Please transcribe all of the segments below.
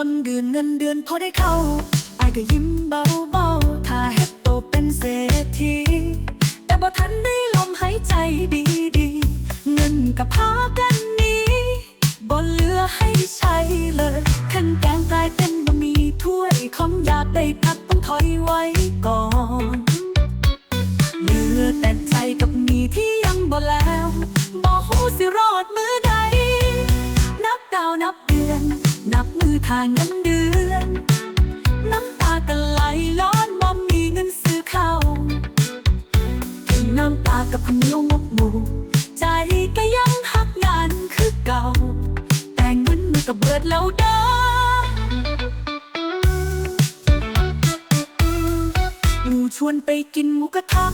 ต้นเดือนเงินเดือนพอได้เข้าไอ้ก็ยิ้มเบาๆ ถ้าเฮ็ดโตเป็นเศรษฐี แต่บ่ทันได้ลมหายใจดีๆ เงินกับพากันนี้บ่เหลือให้ใช้เลยขันแกงกลายเป็นบะหมี่ถ้วยของอยากได้พักต้องถอยไว้ก่อนเหลือแต่ใจกับมีที่ยังบ่แล้วบ่ฮู้สิรอดมือใดนับดาวนับเดือน นับมือทางเงินเดือน น้ำตาก็ไหลล้อนบ่มีเงินซื้อข้าวถึงน้ำตากับคนโยงกหมู่ใจก็ยังหักงานคือเก่า แต่เงินมันก็เบิดแล้วเด้อหมูชวนไปกินหมูกระทะ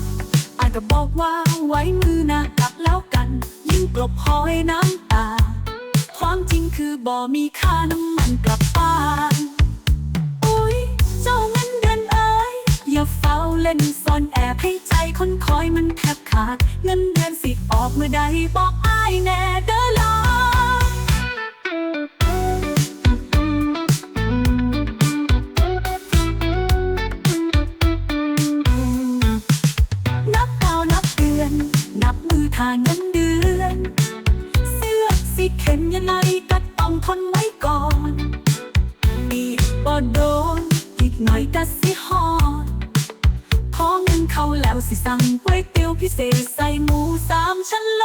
อาจก็บอกว่าไว้มือหนากลับแล้วกัน ยิ่งกลบหอยน้ำ จริงคือบ่มีค่าน้ำมันกลับบ้านอุ้ยเจ้าเงินเดือนเอ้ยอย่าเฝ้าเล่นซ่อนแอบให้ใจคนคอยมันแทบขาด เงินเดือนสิออกเมื่อใดบอกอ้ายแน่เด้อล่ะนับดาวนับเดือน นับมือทางเงิน ทนไว้ก่อนมีบ่โดน อีกหน่อยแต่สิหอดพอเงินเข้าแล้วสิสั่งก๋วยเตี๋ยวพิเศษใส่หมูสามชั้นโล